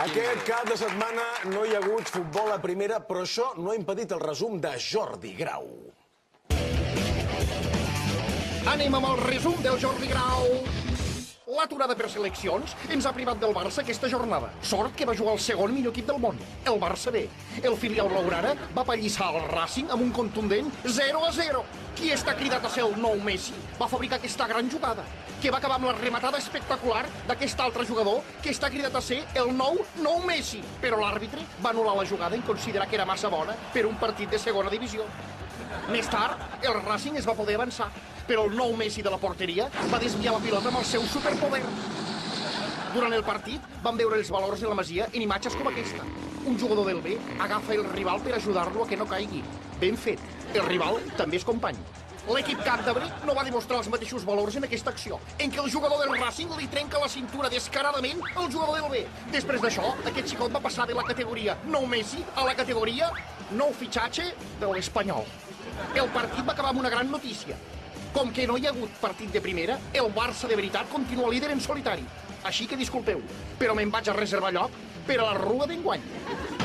Aquest cap de setmana no hi ha hagut futbol a primera, però això no ha impedit el resum de Jordi Grau. Anem amb el resum del Jordi Grau. L'aturada per seleccions ens ha privat del Barça aquesta jornada. Sort que va jugar el segon millor equip del món, el Barça B. El filial blaugrana va pallissar el Racing amb un contundent 0 a 0. Qui està cridat a ser el nou Messi va fabricar aquesta gran jugada, que va acabar amb la rematada espectacular d'aquest altre jugador que està cridat a ser el nou nou Messi. Però l'àrbitre va anul·lar la jugada en considerar que era massa bona per un partit de segona divisió. Més tard, el Racing es va poder avançar, però el nou Messi de la porteria va desviar la pilota amb el seu superpoder. Durant el partit van veure els valors de la Masia en imatges com aquesta. Un jugador del B agafa el rival per ajudar-lo a que no caigui. Ben fet. El rival també és company. L'equip càntabre no va demostrar els mateixos valors en aquesta acció, en què el jugador del Racing li trenca la cintura descaradament al jugador del B. Després d'això, aquest xicot va passar de la categoria nou Messi a la categoria nou fitxatge de l'Espanyol. El partit va acabar amb una gran notícia. Com que no hi ha hagut partit de primera, el Barça de veritat continua líder en solitari. Així que disculpeu, però me'n vaig a reservar lloc per a la rua d'enguany.